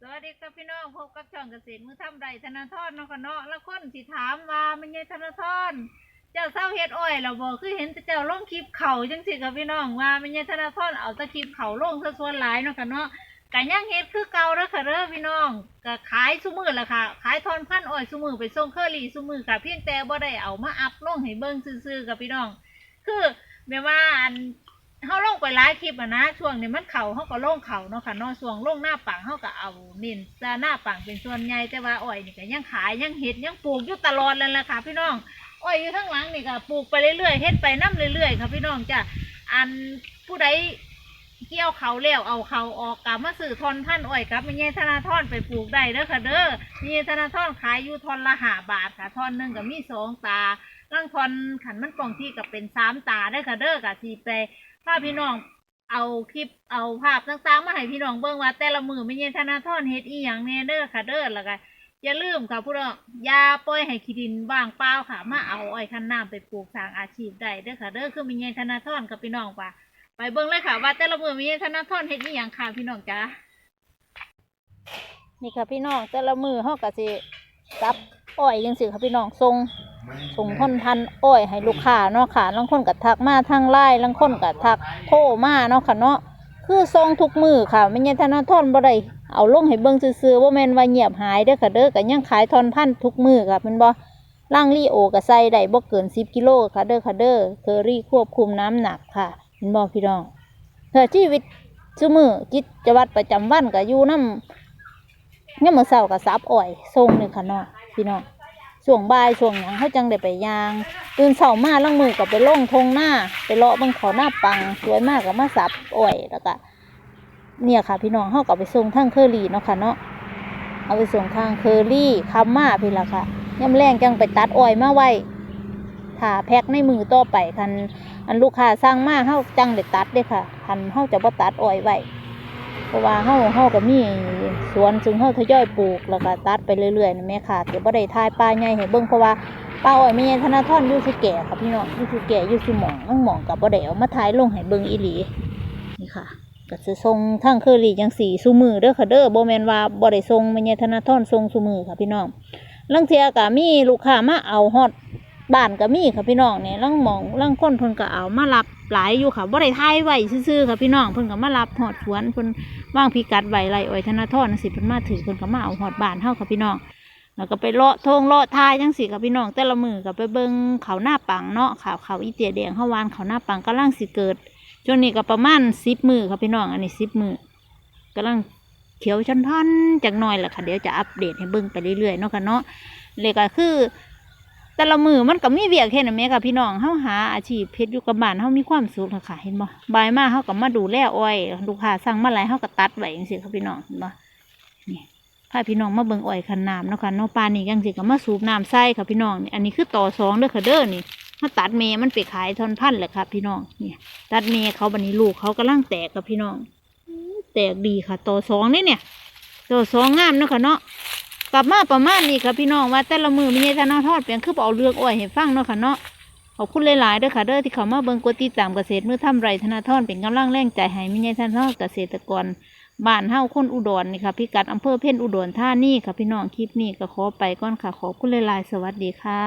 สวัสดีครับพี่น้องพบกับช่องเกษตรมือทำไรธนาธรเนาะค่ะเนาะแล้วคนสิถามว่ามันยังธนาธรเจ้าเศร้าเฮ็ดอ้อยเราบอกคือเห็นแต่เจ้าลงคลิปเข่าจังสิครับพี่น้องว่ามันยังธนาธรเอาตะคลิปเข่าลงซะส่วนหลายนาะค่ะเนาะกันยังเฮ็ดคือเก่าแล้วค่ะเด้อพี่น้องก็ขายซุมือละค่ะ ขายทอนพันอ้อยซุมือไปส่งเคอรี่ซุมือค่ะเพียงแต่บ่ได้เอามาอัพลงให้เบิ่งซื่อๆกับพี่น้อง คือแบบว่าอัน เขาลงไปหลายคลิปอะนะช่วงนี้มันเข่าเขาก็ลงเข่าเนาะค่ะเนาะช่วงลงหน้าปังเขาก็เอานินจะหน้าปังเป็นส่วนใหญ่แต่ว่าอ้อยนี่ก็ยังขายยังเห็ดยังปลูกอยู่ตลอดเลยล่ะค่ะ พี่น้องอ้อยอยู่ข้างหลังนี่ก็ปลูกไปเรื่อยๆเฮ็ดไปน้ำเรื่อยๆค่ะพี่น้องจ้ะอันผู้ใดเกี่ยวเขาแล้วเอาเขาออกกลับมาซื้อทอนท่านอ้อยกับมีเงี้ยธนาทอนไปปลูกได้เด้อค่ะเด้อมีเงธนาทอนขายอยู่ทอนละห้าบาทค่ะทอนหนึ่งก็มีสองตา ล่างทอนขันมันปองที่กับเป็นสามตาได้ค่ะเด้อค่ะทีไปถ้าพี่น้องเอาคลิปเอาภาพต่างๆมาให้พี่น้องเบิ่งว่าแต่ละมือไม่เย็นธนาทรเฮ็ดอีหยังแน่เด้อค่ะเด้อแล้วก็อย่าลืมค่ะผู้น้องอย่าปล่อยให้ขี้ดินว่างเปล่าค่ะมาเอาอ้อยคันน้ำไปปลูกสร้างอาชีพได้เด้อค่ะเด้อคือไม่เย็นธนาทรกับพี่น้องป่ะไปเบิ่งเลยค่ะว่าแต่ละมือไม่เย็นธนาทรเฮ็ดอีหยังค่ะพี่น้องจ้านี่ค่ะพี่น้องแต่ละมือเฮาก็สิจับอ้อยจังซี่ค่ะพี่น้องทรง ส่งท่อนพันอ้อยให้ลูกค้าเนาะค่ะลังคนกับทักมาทางไลน์ลังคนกับทักโทรมาเนาะค่ะเนาะคือส่งทุกมือค่ะไม่ใช่ธนาทอนบ่ได้เอาลงให้เบิ่งซื่อๆว่าแม่นว่าเงียบหายเด้อค่ะเด้อก็ยังขายทอนพันทุกมือค่ะแมันบ่ล่างรีโอก็ใส่ได้บ่เกิน10กิโลค่ะเด้อค่ะเด้อเคอรี่ควบคุมน้ำหนักค่ะเห็นบ่พี่น้องเธอชีวิตซุมือกิจวัตรประจำวันก็อยู่นำยามมื้อเช้าก็สับอ้อยส่งนี่ค่ะเนาะพี่น้อง ช่วงบ่ายช่วงหยังเขาจังได้ไปยาง ตื่นเช้ามาล่างมือกับไปล่งทงหน้า ไปเลาะเบังเขาหน้าปัง สวยมากกับมาสับอ้อยแล้วก็เนี่ยค่ะ พี่น้องเขาก็ไปส่งทางเคอรี่เนาะค่ะเนาะเอาไปส่งทางเคอรี่คำมาพี่ละค่ะย่ำแรงจังไปตัดอ้อยมาไว้ถ้าแพ็คในมือต่อไปคันอันลูกค้าสร้างมาเขาจังได้ตัดเด้ค่ะคันเขาจะบ่ตัดอ้อยไว้เพราะว่าเฮาเฮาก็มี วนซึ่งเฮาทยอยปลูกแล้วก็ตัดไปเรื่อยๆนะแม่ค่ะแต่บ่ได้ทายป่าใหญ่ให้เบิ่งเพราะว่าป่าอ้อยแม่ธนาธรอยู่สิแก่ค่ะพี่น้องอยู่สิแก่อยู่สิหมองทั้งหมองก็บ่ได้เอามาทายลงให้เบิ่งอีหลีนี่ค่ะก็สิส่งทางเคอรี่จังสี่ซุมือเด้อค่ะเด้อบ่แม่นว่าบ่ได้ส่งแม่ธนาธรส่งซุมือค่ะพี่น้องลังเทียก็มีลูกค้ามาเอาฮอดบ้านก็มีค่ะพี่น้องเนี่ยลังหมองลังคนเพิ่นก็เอามารับ หลายอยู่ค่ะบ่ได้ทายไว้ซื่อๆค่ะพี่น้องเพิ่นก็มารับฮอดสวนเพิ่นว่างพิกัดไว้ไรอ้อยธนาทรสิเพิ่นมาถือเพิ่นก็มาเอาหอดบานเฮาค่ะพี่น้องแล้วก็ไปเลาะทงเลาะทายจังสิค่ะพี่น้องแต่ละมือก็ไปเบิ่งเขาหน้าปังเนาะข่าวเขาอีเตียแดงเฮาวานเขาหน้าปังกำลังสิเกิดช่วงนี้ก็ประมาณสิบมือค่ะพี่น้องอันนี้สิบมือกำลังเขียวชันท่อนจากหน่อยแหละค่ะเดี๋ยวจะอัปเดตให้เบิ่งไปเรื่อยๆเนาะค่ะเนาะเลยก็คือ แต่ละมือมันก็มีเวียกเฮ็นะแม่ค่ะพี่น้องเฮาหาอาชีพเฮ็ดอยู่กับบ้านเฮามีความสุขค่ะ เห็นบ่บายมาเฮาก็มาดูแลอ้อยลูกค้าสั่งมาหลายเฮาก็ตัดไว้จังซี่ค่ะพี่น้องเห็นบ่นี่พาพี่น้องมาเบิ่งอ้อยคันน้ำเนาะค่ะเนาะปานนี้จังซี่ก็มาสูบน้ำใส่ค่ะพี่น้องนี่อันนี้คือต่อสองเด้อค่ะเด้อนี่มาตัดเมมันไปขายทอนพันแหละค่ะ พี่น้องนี่ตัดเมเขาบัดนี้ลูกเขากำลังแตกค่ะพี่น้อง แตกดีค่ะ ต่อสองนี่เนี่ย ต่อสองงามเนาะค่ะเนาะ กลับมาประมาณนี้ค่ะพี่น้องว่าแต่ละมือมีเนธนาทอดเปลี่ยนคือเอาเรื่องอ้อยให้ฟังเนาะค่ะเนาะขอบคุณหลายๆเด้อค่ะเด้อที่เขามาเบิ่งกดติดตามเกษตรมือทำไรธนาทอนเป็นกำลังแรงใจให้มีเนธนาทอดเกษตรกรบ้านเฮ้าคนอุดรนี่ค่ะพิกัดอำเภอเพ่นอุดรท่านี่ค่ะพี่น้องคลิปนี้ก็ขอไปก่อนค่ะขอบคุณหลายๆสวัสดีค่ะ